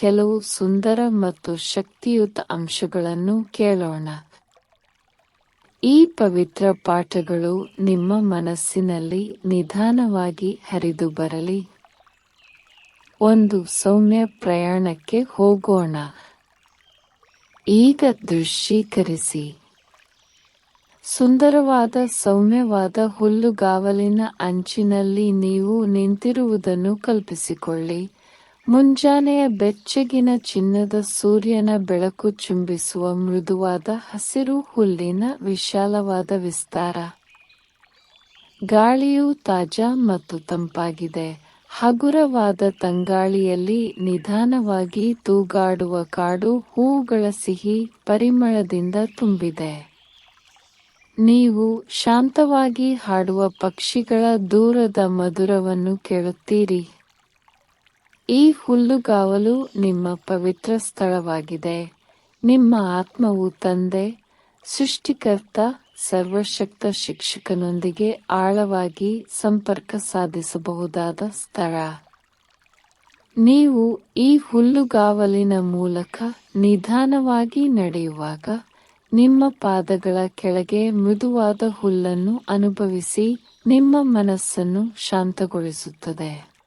ಕೆಲವು ಸುಂದರ ಮತ್ತು ಶಕ್ತಿಯುತ ಅಂಶಗಳನ್ನು ಕೇಳೋಣ. ಈ ಪವಿತ್ರ ಪಾಠಗಳು ನಿಮ್ಮ ಮನಸ್ಸಿನಲ್ಲಿ ನಿಧಾನವಾಗಿ ಹರಿದು ಬರಲಿ. ಒಂದು ಸೌಮ್ಯ ಪ್ರಯಾಣಕ್ಕೆ ಹೋಗೋಣ. ಈಗ ದೃಶ್ಯೀಕರಿಸಿ. ಸುಂದರವಾದ, ಸೌಮ್ಯವಾದ ಹುಲ್ಲುಗಾವಲಿನ ಅಂಚಿನಲ್ಲಿ ನೀವು ನಿಂತಿರುವುದನ್ನು ಕಲ್ಪಿಸಿಕೊಳ್ಳಿ. ಮುಂಜಾನೆಯ ಬೆಚ್ಚಗಿನ ಚಿನ್ನದ ಸೂರ್ಯನ ಬೆಳಕು ಚುಂಬಿಸುವ ಮೃದುವಾದ ಹಸಿರು ಹುಲ್ಲಿನ ವಿಶಾಲವಾದ ವಿಸ್ತಾರ. ಗಾಳಿಯು ತಾಜಾ ಮತ್ತು ತಂಪಾಗಿದೆ. ಹಗುರವಾದ ತಂಗಾಳಿಯಲ್ಲಿ ನಿಧಾನವಾಗಿ ತೂಗಾಡುವ ಕಾಡು ಹೂವುಗಳ ಸಿಹಿ ಪರಿಮಳದಿಂದ ತುಂಬಿದೆ. ನೀವು ಶಾಂತವಾಗಿ ಹಾಡುವ ಪಕ್ಷಿಗಳ ದೂರದ ಮಧುರವನ್ನು ಕೇಳುತ್ತೀರಿ. ಈ ಹುಲ್ಲುಗಾವಲು ನಿಮ್ಮ ಪವಿತ್ರ ಸ್ಥಳವಾಗಿದೆ. ನಿಮ್ಮ ಆತ್ಮವು ತಂದೆ, ಸೃಷ್ಟಿಕರ್ತ, ಸರ್ವಶಕ್ತ ಶಿಕ್ಷಕನೊಂದಿಗೆ ಆಳವಾಗಿ ಸಂಪರ್ಕ ಸಾಧಿಸಬಹುದಾದ ಸ್ಥಳ. ನೀವು ಈ ಹುಲ್ಲುಗಾವಲಿನ ಮೂಲಕ ನಿಧಾನವಾಗಿ ನಡೆಯುವಾಗ ನಿಮ್ಮ ಪಾದಗಳ ಕೆಳಗೆ ಮೃದುವಾದ ಹುಲ್ಲನ್ನು ಅನುಭವಿಸಿ ನಿಮ್ಮ ಮನಸ್ಸನ್ನು ಶಾಂತಗೊಳಿಸುತ್ತದೆ.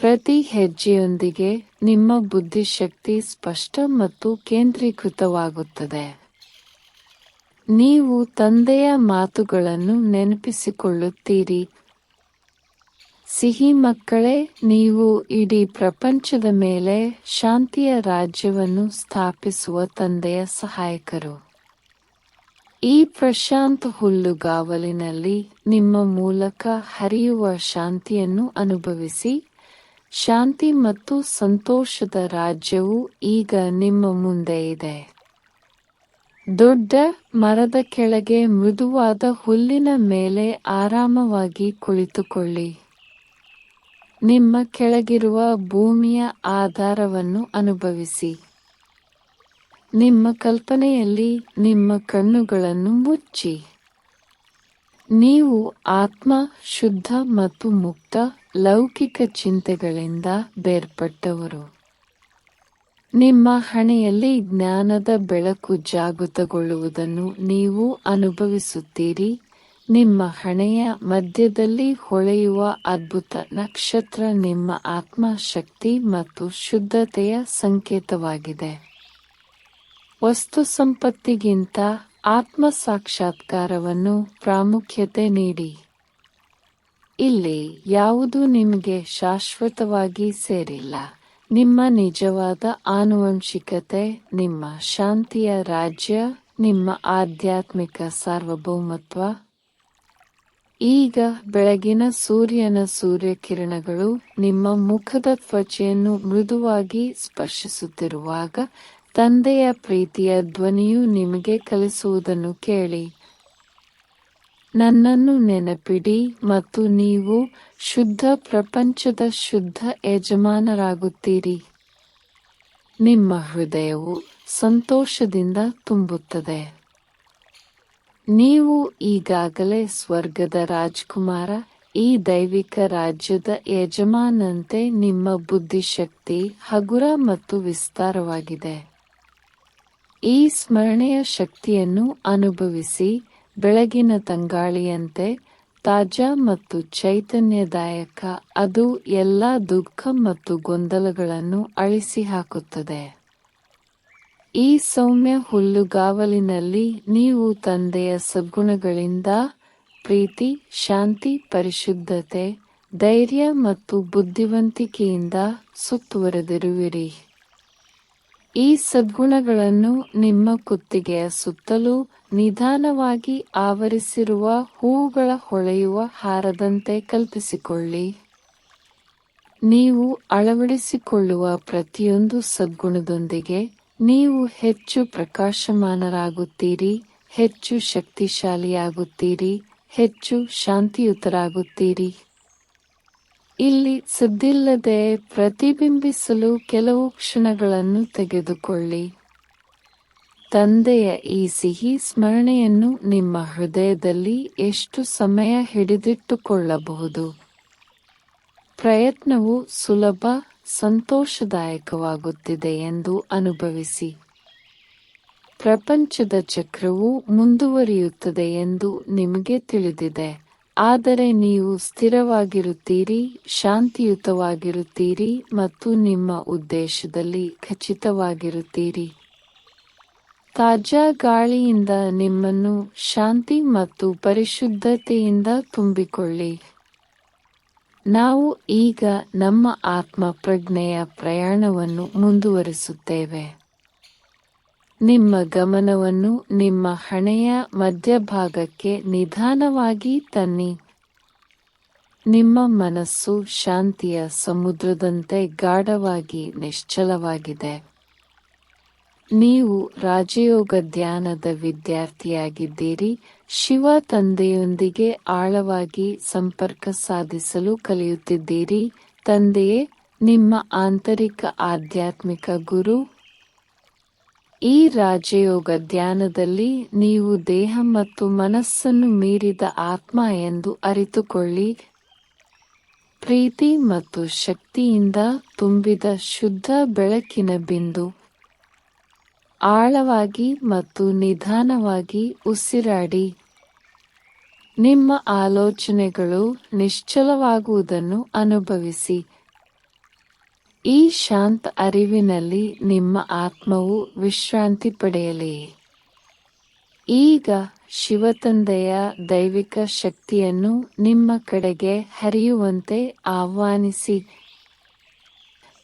ಪ್ರತಿ ಹೆಜ್ಜೆಯೊಂದಿಗೆ ನಿಮ್ಮ ಬುದ್ಧಿಶಕ್ತಿ ಸ್ಪಷ್ಟ ಮತ್ತು ಕೇಂದ್ರೀಕೃತವಾಗುತ್ತದೆ. ನೀವು ತಂದೆಯ ಮಾತುಗಳನ್ನು ನೆನಪಿಸಿಕೊಳ್ಳುತ್ತೀರಿ. ಸಿಹಿ ಮಕ್ಕಳೇ, ನೀವು ಇಡೀ ಪ್ರಪಂಚದ ಮೇಲೆ ಶಾಂತಿಯ ರಾಜ್ಯವನ್ನು ಸ್ಥಾಪಿಸುವ ತಂದೆಯ ಸಹಾಯಕರು. ಈ ಪ್ರಶಾಂತ ಹುಲ್ಲುಗಾವಲಿನಲ್ಲಿ ನಿಮ್ಮ ಮೂಲಕ ಹರಿಯುವ ಶಾಂತಿಯನ್ನು ಅನುಭವಿಸಿ. ಶಾಂತಿ ಮತ್ತು ಸಂತೋಷದ ರಾಜ್ಯವು ಈಗ ನಿಮ್ಮ ಮುಂದೆ ಇದೆ. ದೊಡ್ಡ ಮರದ ಕೆಳಗೆ ಮೃದುವಾದ ಹುಲ್ಲಿನ ಮೇಲೆ ಆರಾಮವಾಗಿ ಕುಳಿತುಕೊಳ್ಳಿ. ನಿಮ್ಮ ಕೆಳಗಿರುವ ಭೂಮಿಯ ಆಧಾರವನ್ನು ಅನುಭವಿಸಿ. ನಿಮ್ಮ ಕಲ್ಪನೆಯಲ್ಲಿ ನಿಮ್ಮ ಕಣ್ಣುಗಳನ್ನು ಮುಚ್ಚಿ. ನೀವು ಆತ್ಮ, ಶುದ್ಧ ಮತ್ತು ಮುಕ್ತ ಲೌಕಿಕ ಚಿಂತೆಗಳಿಂದ ಬೇರ್ಪಟ್ಟವರು. ನಿಮ್ಮ ಹಣೆಯಲ್ಲಿ ಜ್ಞಾನದ ಬೆಳಕು ಜಾಗೃತಗೊಳ್ಳುವುದನ್ನು ನೀವು ಅನುಭವಿಸುತ್ತೀರಿ. ನಿಮ್ಮ ಹಣೆಯ ಮಧ್ಯದಲ್ಲಿ ಹೊಳೆಯುವ ಅದ್ಭುತ ನಕ್ಷತ್ರ ನಿಮ್ಮ ಆತ್ಮಶಕ್ತಿ ಮತ್ತು ಶುದ್ಧತೆಯ ಸಂಕೇತವಾಗಿದೆ. ವಸ್ತು ಸಂಪತ್ತಿಗಿಂತ ಆತ್ಮ ಸಾಕ್ಷಾತ್ಕಾರವನ್ನು ಪ್ರಾಮುಖ್ಯತೆ ನೀಡಿ. ಇಲ್ಲಿ ಯಾವುದು ನಿಮಗೆ ಶಾಶ್ವತವಾಗಿ ಸೇರಿಲ್ಲ. ನಿಮ್ಮ ನಿಜವಾದ ಆನುವಂಶಿಕತೆ, ನಿಮ್ಮ ಶಾಂತಿಯ ರಾಜ್ಯ, ನಿಮ್ಮ ಆಧ್ಯಾತ್ಮಿಕ ಸಾರ್ವಭೌಮತ್ವ. ಈಗ ಬೆಳಗಿನ ಸೂರ್ಯನ ಸೂರ್ಯಕಿರಣಗಳು ನಿಮ್ಮ ಮುಖದ ತ್ವಚೆಯನ್ನು ಮೃದುವಾಗಿ ಸ್ಪರ್ಶಿಸುತ್ತಿರುವಾಗ ತಂದೆಯ ಪ್ರೀತಿಯ ಧ್ವನಿಯು ನಿಮಗೆ ಕಲಿಸುವುದನ್ನು ಕೇಳಿ. ನನ್ನನ್ನು ನೆನಪಿಡಿ ಮತ್ತು ನೀವು ಶುದ್ಧ ಪ್ರಪಂಚದ ಶುದ್ಧ ಯಜಮಾನರಾಗುತ್ತೀರಿ. ನಿಮ್ಮ ಹೃದಯವು ಸಂತೋಷದಿಂದ ತುಂಬುತ್ತದೆ. ನೀವು ಈಗಾಗಲೇ ಸ್ವರ್ಗದ ರಾಜ್ಕುಮಾರ, ಈ ದೈವಿಕ ರಾಜ್ಯದ ಯಜಮಾನಂತೆ ನಿಮ್ಮ ಬುದ್ಧಿಶಕ್ತಿ ಹಗುರ ಮತ್ತು ವಿಸ್ತಾರವಾಗಿದೆ. ಈ ಸ್ಮರಣೆಯ ಶಕ್ತಿಯನ್ನು ಅನುಭವಿಸಿ ಬೆಳಗಿನ ತಂಗಾಳಿಯಂತೆ ತಾಜಾ ಮತ್ತು ಚೈತನ್ಯದಾಯಕ, ಅದು ಎಲ್ಲ ದುಃಖ ಮತ್ತು ಗೊಂದಲಗಳನ್ನು ಅಳಿಸಿ ಹಾಕುತ್ತದೆ. ಈ ಸೌಮ್ಯ ಹುಲ್ಲುಗಾವಲಿನಲ್ಲಿ ನೀವು ತಂದೆಯ ಸದ್ಗುಣಗಳಿಂದ ಪ್ರೀತಿ, ಶಾಂತಿ, ಪರಿಶುದ್ಧತೆ, ಧೈರ್ಯ ಮತ್ತು ಬುದ್ಧಿವಂತಿಕೆಯಿಂದ ಸುತ್ತುವರೆದಿರುವಿರಿ. ಈ ಸದ್ಗುಣಗಳನ್ನು ನಿಮ್ಮ ಕುತ್ತಿಗೆಯ ಸುತ್ತಲೂ ನಿಧಾನವಾಗಿ ಆವರಿಸಿರುವ ಹೂವುಗಳ ಹೊಳೆಯುವ ಹಾರದಂತೆ ಕಲ್ಪಿಸಿಕೊಳ್ಳಿ. ನೀವು ಅಳವಡಿಸಿಕೊಳ್ಳುವ ಪ್ರತಿಯೊಂದು ಸದ್ಗುಣದೊಂದಿಗೆ ನೀವು ಹೆಚ್ಚು ಪ್ರಕಾಶಮಾನರಾಗುತ್ತೀರಿ, ಹೆಚ್ಚು ಶಕ್ತಿಶಾಲಿಯಾಗುತ್ತೀರಿ, ಹೆಚ್ಚು ಶಾಂತಿಯುತರಾಗುತ್ತೀರಿ. ಇಲ್ಲಿ ಸದ್ದಿಲ್ಲದೆ ಪ್ರತಿಬಿಂಬಿಸಲು ಕೆಲವು ಕ್ಷಣಗಳನ್ನು ತೆಗೆದುಕೊಳ್ಳಿ. ತಂದೆಯ ಈ ಸಿಹಿ ಸ್ಮರಣೆಯನ್ನು ನಿಮ್ಮ ಹೃದಯದಲ್ಲಿ ಎಷ್ಟು ಸಮಯ ಹಿಡಿದಿಟ್ಟುಕೊಳ್ಳಬಹುದು? ಪ್ರಯತ್ನವು ಸುಲಭ, ಸಂತೋಷದಾಯಕವಾಗುತ್ತಿದೆ ಎಂದು ಅನುಭವಿಸಿ. ಪ್ರಪಂಚದ ಚಕ್ರವು ಮುಂದುವರಿಯುತ್ತದೆ ಎಂದು ನಿಮಗೆ ತಿಳಿದಿದೆ. ಆದರೆ ನೀವು ಸ್ಥಿರವಾಗಿರುತ್ತೀರಿ, ಶಾಂತಿಯುತವಾಗಿರುತ್ತೀರಿ ಮತ್ತು ನಿಮ್ಮ ಉದ್ದೇಶದಲ್ಲಿ ಖಚಿತವಾಗಿರುತ್ತೀರಿ. ತಾಜಾ ಗಾಳಿಯಿಂದ ನಿಮ್ಮನ್ನು ಶಾಂತಿ ಮತ್ತು ಪರಿಶುದ್ಧತೆಯಿಂದ ತುಂಬಿಕೊಳ್ಳಿ. ನಾವು ಈಗ ನಮ್ಮ ಆತ್ಮ ಪ್ರಜ್ಞೆಯ ಪ್ರಯಾಣವನ್ನು ಮುಂದುವರಿಸುತ್ತೇವೆ. ನಿಮ್ಮ ಗಮನವನ್ನು ನಿಮ್ಮ ಹಣೆಯ ಮಧ್ಯಭಾಗಕ್ಕೆ ನಿಧಾನವಾಗಿ ತನ್ನಿ. ನಿಮ್ಮ ಮನಸ್ಸು ಶಾಂತಿಯ ಸಮುದ್ರದಂತೆ ಗಾಢವಾಗಿ ನಿಶ್ಚಲವಾಗಿದೆ. ನೀವು ರಾಜಯೋಗ ಧ್ಯಾನದ ವಿದ್ಯಾರ್ಥಿಯಾಗಿದ್ದೀರಿ. ಶಿವ ತಂದೆಯೊಂದಿಗೆ ಆಳವಾಗಿ ಸಂಪರ್ಕ ಸಾಧಿಸಲು ಕಲಿಯುತ್ತಿದ್ದೀರಿ. ತಂದೆಯೇ, ನಿಮ್ಮ ಆಂತರಿಕ ಆಧ್ಯಾತ್ಮಿಕ ಗುರು ಈ ರಾಜಯೋಗ ಧ್ಯಾನದಲ್ಲಿ ನೀವು ದೇಹ ಮತ್ತು ಮನಸ್ಸನ್ನು ಮೀರಿದ ಆತ್ಮ ಎಂದು ಅರಿತುಕೊಳ್ಳಿ. ಪ್ರೀತಿ ಮತ್ತು ಶಕ್ತಿಯಿಂದ ತುಂಬಿದ ಶುದ್ಧ ಬೆಳಕಿನ ಬಿಂದು. ಆಳವಾಗಿ ಮತ್ತು ನಿಧಾನವಾಗಿ ಉಸಿರಾಡಿ. ನಿಮ್ಮ ಆಲೋಚನೆಗಳು ನಿಶ್ಚಲವಾಗುವುದನ್ನು ಅನುಭವಿಸಿ. ಈ ಶಾಂತ ಅರಿವಿನಲ್ಲಿ ನಿಮ್ಮ ಆತ್ಮವು ವಿಶ್ರಾಂತಿ ಪಡೆಯಲಿ. ಈಗ ಶಿವತಂದೆಯ ದೈವಿಕ ಶಕ್ತಿಯನ್ನು ನಿಮ್ಮ ಕಡೆಗೆ ಹರಿಯುವಂತೆ ಆಹ್ವಾನಿಸಿ.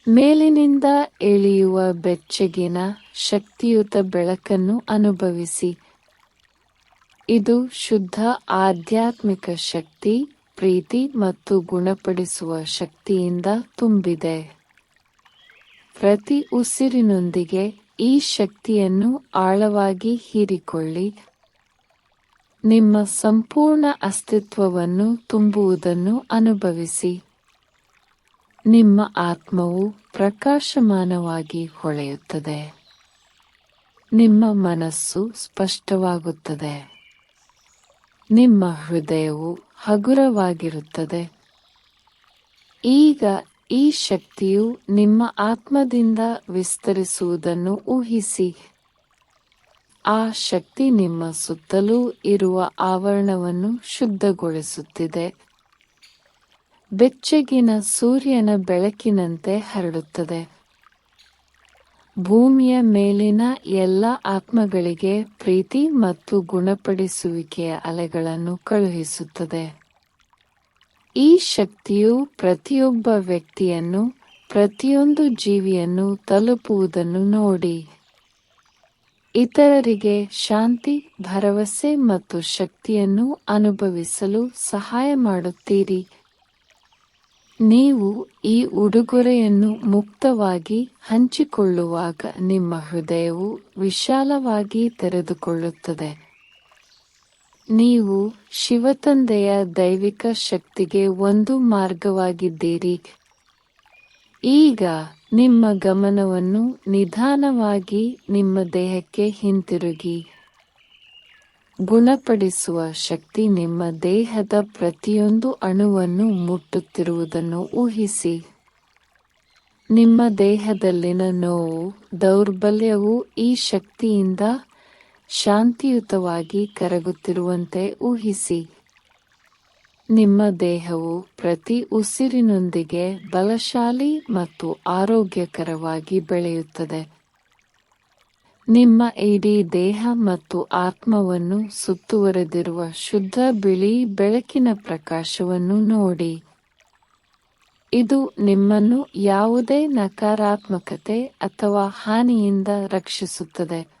ಮೇಲಿನಿಂದ ಇಳಿಯುವ ಬೆಚ್ಚಗಿನ ಶಕ್ತಿಯುತ ಬೆಳಕನ್ನು ಅನುಭವಿಸಿ. ಇದು ಶುದ್ಧ ಆಧ್ಯಾತ್ಮಿಕ ಶಕ್ತಿ, ಪ್ರೀತಿ ಮತ್ತು ಗುಣಪಡಿಸುವ ಶಕ್ತಿಯಿಂದ ತುಂಬಿದೆ. ಪ್ರತಿ ಉಸಿರಿನೊಂದಿಗೆ ಈ ಶಕ್ತಿಯನ್ನು ಆಳವಾಗಿ ಹೀರಿಕೊಳ್ಳಿ. ನಿಮ್ಮ ಸಂಪೂರ್ಣ ಅಸ್ತಿತ್ವವನ್ನು ತುಂಬುವುದನ್ನು ಅನುಭವಿಸಿ. ನಿಮ್ಮ ಆತ್ಮವು ಪ್ರಕಾಶಮಾನವಾಗಿ ಹೊಳೆಯುತ್ತದೆ. ನಿಮ್ಮ ಮನಸ್ಸು ಸ್ಪಷ್ಟವಾಗುತ್ತದೆ. ನಿಮ್ಮ ಹೃದಯವು ಹಗುರವಾಗಿರುತ್ತದೆ. ಈಗ ಈ ಶಕ್ತಿಯು ನಿಮ್ಮ ಆತ್ಮದಿಂದ ವಿಸ್ತರಿಸುವುದನ್ನು ಊಹಿಸಿ. ಆ ಶಕ್ತಿ ನಿಮ್ಮ ಸುತ್ತಲೂ ಇರುವ ಆವರಣವನ್ನು ಶುದ್ಧಗೊಳಿಸುತ್ತಿದೆ. ಬೆಚ್ಚಗಿನ ಸೂರ್ಯನ ಬೆಳಕಿನಂತೆ ಹರಡುತ್ತದೆ. ಭೂಮಿಯ ಮೇಲಿನ ಎಲ್ಲ ಆತ್ಮಗಳಿಗೆ ಪ್ರೀತಿ ಮತ್ತು ಗುಣಪಡಿಸುವಿಕೆಯ ಅಲೆಗಳನ್ನು ಕಳುಹಿಸುತ್ತದೆ. ಈ ಶಕ್ತಿಯು ಪ್ರತಿಯೊಬ್ಬ ವ್ಯಕ್ತಿಯನ್ನು, ಪ್ರತಿಯೊಂದು ಜೀವಿಯನ್ನು ತಲುಪುವುದನ್ನು ನೋಡಿ. ಇತರರಿಗೆ ಶಾಂತಿ, ಭರವಸೆ ಮತ್ತು ಶಕ್ತಿಯನ್ನು ಅನುಭವಿಸಲು ಸಹಾಯ ಮಾಡುತ್ತೀರಿ. ನೀವು ಈ ಉಡುಗೊರೆಯನ್ನು ಮುಕ್ತವಾಗಿ ಹಂಚಿಕೊಳ್ಳುವಾಗ ನಿಮ್ಮ ಹೃದಯವು ವಿಶಾಲವಾಗಿ ತೆರೆದುಕೊಳ್ಳುತ್ತದೆ. ನೀವು ಶಿವತಂದೆಯ ದೈವಿಕ ಶಕ್ತಿಗೆ ಒಂದು ಮಾರ್ಗವಾಗಿದ್ದೀರಿ. ಈಗ ನಿಮ್ಮ ಗಮನವನ್ನು ನಿಧಾನವಾಗಿ ನಿಮ್ಮ ದೇಹಕ್ಕೆ ಹಿಂತಿರುಗಿ. ಗುಣಪಡಿಸುವ ಶಕ್ತಿ ನಿಮ್ಮ ದೇಹದ ಪ್ರತಿಯೊಂದು ಅಣುವನ್ನು ಮುಟ್ಟುತ್ತಿರುವುದನ್ನು ಊಹಿಸಿ. ನಿಮ್ಮ ದೇಹದಲ್ಲಿನ ನೋವು, ದೌರ್ಬಲ್ಯವು ಈ ಶಕ್ತಿಯಿಂದ ಶಾಂತಿಯುತವಾಗಿ ಕರಗುತ್ತಿರುವಂತೆ ಊಹಿಸಿ. ನಿಮ್ಮ ದೇಹವು ಪ್ರತಿ ಉಸಿರಿನೊಂದಿಗೆ ಬಲಶಾಲಿ ಮತ್ತು ಆರೋಗ್ಯಕರವಾಗಿ ಬೆಳೆಯುತ್ತದೆ. ನಿಮ್ಮ ಇಡೀ ದೇಹ ಮತ್ತು ಆತ್ಮವನ್ನು ಸುತ್ತುವರೆದಿರುವ ಶುದ್ಧ ಬಿಳಿ ಬೆಳಕಿನ ಪ್ರಕಾಶವನ್ನು ನೋಡಿ. ಇದು ನಿಮ್ಮನ್ನು ಯಾವುದೇ ನಕಾರಾತ್ಮಕತೆ ಅಥವಾ ಹಾನಿಯಿಂದ ರಕ್ಷಿಸುತ್ತದೆ.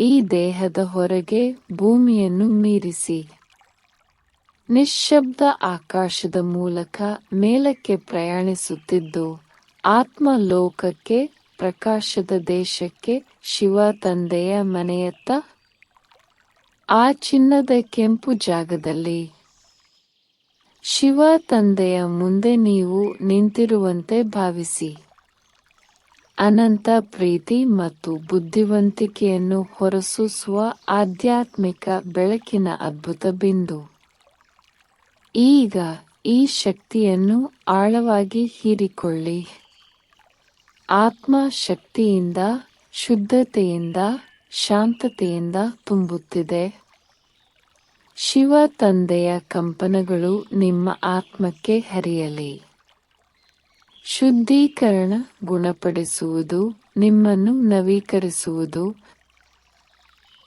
ಈ ದೇಹದ ಹೊರಗೆ ಭೂಮಿಯನ್ನು ಮೀರಿಸಿ. ನಿಶ್ಶಬ್ದ ಆಕಾಶದ ಮೂಲಕ ಮೇಲಕ್ಕೆ ಪ್ರಯಾಣಿಸುತ್ತಿದ್ದು ಆತ್ಮ ಲೋಕಕ್ಕೆ ಪ್ರಕಾಶದ ದೇಶಕ್ಕೆ, ಶಿವ ತಂದೆಯ ಮನೆಯತ್ತ, ಆ ಚಿನ್ನದ ಕೆಂಪು ಜಾಗದಲ್ಲಿ. ಶಿವ ತಂದೆಯ ಮುಂದೆ ನೀವು ನಿಂತಿರುವಂತೆ ಭಾವಿಸಿ. ಅನಂತ ಪ್ರೀತಿ ಮತ್ತು ಬುದ್ಧಿವಂತಿಕೆಯನ್ನು ಹೊರಸೂಸುವ ಆಧ್ಯಾತ್ಮಿಕ ಬೆಳಕಿನ ಅದ್ಭುತ ಬಿಂದು. ಈಗ ಈ ಶಕ್ತಿಯನ್ನು ಆಳವಾಗಿ ಹೀರಿಕೊಳ್ಳಿ. ಆತ್ಮ ಶಕ್ತಿಯಿಂದ ಶುದ್ಧತೆಯಿಂದ, ಶಾಂತತೆಯಿಂದ ತುಂಬುತ್ತಿದೆ. ಶಿವ ತಂದೆಯ ಕಂಪನಗಳು ನಿಮ್ಮ ಆತ್ಮಕ್ಕೆ ಹರಿಯಲಿ. ಶುದ್ಧೀಕರಣ ಗುಣಪಡಿಸುವುದು, ನಿಮ್ಮನ್ನು ನವೀಕರಿಸುವುದು.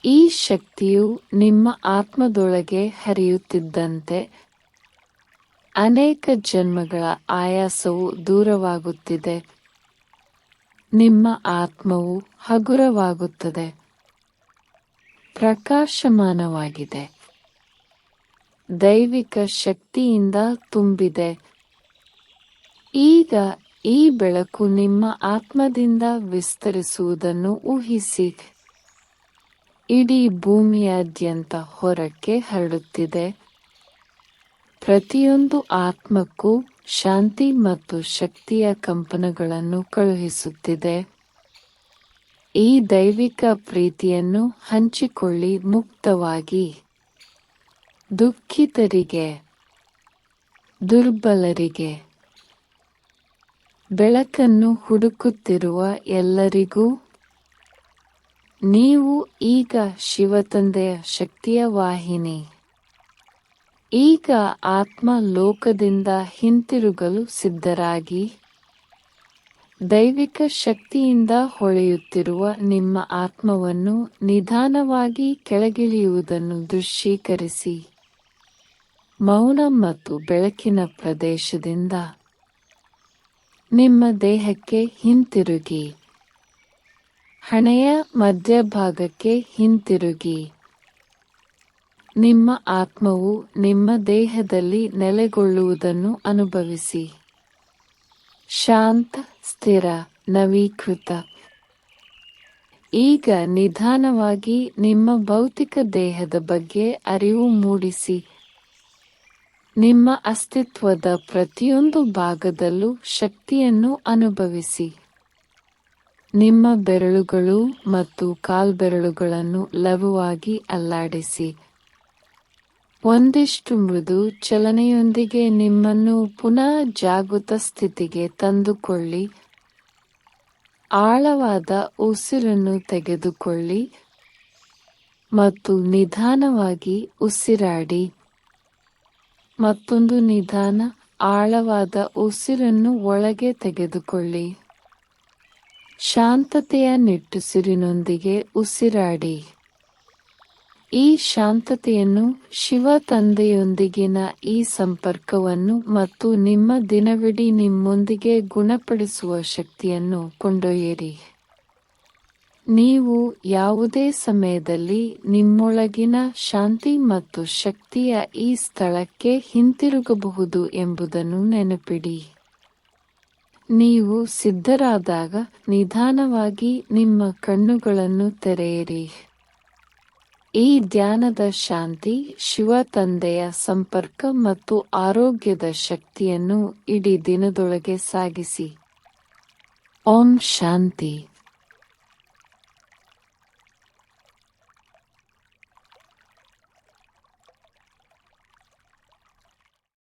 ಈ ಶಕ್ತಿಯು ನಿಮ್ಮ ಆತ್ಮದೊಳಗೆ ಹರಿಯುತ್ತಿದ್ದಂತೆ ಅನೇಕ ಜನ್ಮಗಳ ಆಯಾಸವು ದೂರವಾಗುತ್ತಿದೆ. ನಿಮ್ಮ ಆತ್ಮವು ಹಗುರವಾಗುತ್ತದೆ. ಪ್ರಕಾಶಮಾನವಾಗಿದೆ. ದೈವಿಕ ಶಕ್ತಿಯಿಂದ ತುಂಬಿದೆ. ಈಗ ಈ ಬೆಳಕು ನಿಮ್ಮ ಆತ್ಮದಿಂದ ವಿಸ್ತರಿಸುವುದನ್ನು ಊಹಿಸಿ. ಇಡೀ ಭೂಮಿಯಾದ್ಯಂತ ಹೊರಕ್ಕೆ ಹರಡುತ್ತಿದೆ. ಪ್ರತಿಯೊಂದು ಆತ್ಮಕ್ಕೂ ಶಾಂತಿ ಮತ್ತು ಶಕ್ತಿಯ ಕಂಪನಗಳನ್ನು ಕಳುಹಿಸುತ್ತಿದೆ. ಈ ದೈವಿಕ ಪ್ರೀತಿಯನ್ನು ಹಂಚಿಕೊಳ್ಳಿ ಮುಕ್ತವಾಗಿ. ದುಃಖಿತರಿಗೆ, ದುರ್ಬಲರಿಗೆ ಬೆಳಕನ್ನು ಹುಡುಕುತ್ತಿರುವ ಎಲ್ಲರಿಗೂ, ನೀವು ಈಗ ಶಿವತಂದೆಯ ಶಕ್ತಿಯ ವಾಹಿನಿ. ಈಗ ಆತ್ಮ ಲೋಕದಿಂದ ಹಿಂತಿರುಗಲು ಸಿದ್ಧರಾಗಿ, ದೈವಿಕ ಶಕ್ತಿಯಿಂದ ಹೊಳೆಯುತ್ತಿರುವ ನಿಮ್ಮ ಆತ್ಮವನ್ನು ನಿಧಾನವಾಗಿ ಕೆಳಗಿಳಿಯುವುದನ್ನು ದೃಶ್ಯೀಕರಿಸಿ. ಮೌನ ಮತ್ತು ಬೆಳಕಿನ ಪ್ರದೇಶದಿಂದ ನಿಮ್ಮ ದೇಹಕ್ಕೆ ಹಿಂತಿರುಗಿ. ಹಣೆಯ ಮಧ್ಯಭಾಗಕ್ಕೆ ಹಿಂತಿರುಗಿ. ನಿಮ್ಮ ಆತ್ಮವು ನಿಮ್ಮ ದೇಹದಲ್ಲಿ ನೆಲೆಗೊಳ್ಳುವುದನ್ನು ಅನುಭವಿಸಿ. ಶಾಂತ, ಸ್ಥಿರ, ನವೀಕೃತ. ಈಗ ನಿಧಾನವಾಗಿ ನಿಮ್ಮ ಭೌತಿಕ ದೇಹದ ಬಗ್ಗೆ ಅರಿವು ಮೂಡಿಸಿ. ನಿಮ್ಮ ಅಸ್ತಿತ್ವದ ಪ್ರತಿಯೊಂದು ಭಾಗದಲ್ಲೂ ಶಕ್ತಿಯನ್ನು ಅನುಭವಿಸಿ. ನಿಮ್ಮ ಬೆರಳುಗಳು ಮತ್ತು ಕಾಲ್ಬೆರಳುಗಳನ್ನು ಲಘುವಾಗಿ ಅಲ್ಲಾಡಿಸಿ. ಒಂದಿಷ್ಟು ಮೃದು ಚಲನೆಯೊಂದಿಗೆ ನಿಮ್ಮನ್ನು ಪುನಃ ಜಾಗೃತ ಸ್ಥಿತಿಗೆ ತಂದುಕೊಳ್ಳಿ. ಆಳವಾದ ಉಸಿರನ್ನು ತೆಗೆದುಕೊಳ್ಳಿ ಮತ್ತು ನಿಧಾನವಾಗಿ ಉಸಿರಾಡಿ. ಮತ್ತೊಂದು ನಿಧಾನ, ಆಳವಾದ ಉಸಿರನ್ನು ಒಳಗೆ ತೆಗೆದುಕೊಳ್ಳಿ. ಶಾಂತತೆಯ ನಿಟ್ಟುಸಿರಿನೊಂದಿಗೆ ಉಸಿರಾಡಿ. ಈ ಶಾಂತತೆಯನ್ನು ಶಿವ ತಂದೆಯೊಂದಿಗಿನ ಈ ಸಂಪರ್ಕವನ್ನು ಮತ್ತು ನಿಮ್ಮ ದಿನವಿಡೀ ನಿಮ್ಮೊಂದಿಗೆ ಗುಣಪಡಿಸುವ ಶಕ್ತಿಯನ್ನು ಕೊಂಡೊಯ್ಯಿರಿ. ನೀವು ಯಾವುದೇ ಸಮಯದಲ್ಲಿ ನಿಮ್ಮೊಳಗಿನ ಶಾಂತಿ ಮತ್ತು ಶಕ್ತಿಯ ಈ ಸ್ಥಳಕ್ಕೆ ಹಿಂತಿರುಗಬಹುದು ಎಂಬುದನ್ನು ನೆನಪಿಡಿ. ನೀವು ಸಿದ್ಧರಾದಾಗ ನಿಧಾನವಾಗಿ ನಿಮ್ಮ ಕಣ್ಣುಗಳನ್ನು ತೆರೆಯಿರಿ. ಈ ಧ್ಯಾನದ ಶಾಂತಿ ಶಿವ ತಂದೆಯ ಸಂಪರ್ಕ ಮತ್ತು ಆರೋಗ್ಯದ ಶಕ್ತಿಯನ್ನು ಇಡೀ ದಿನದೊಳಗೆ ಸಾಗಿಸಿ. ಓಂ ಶಾಂತಿ.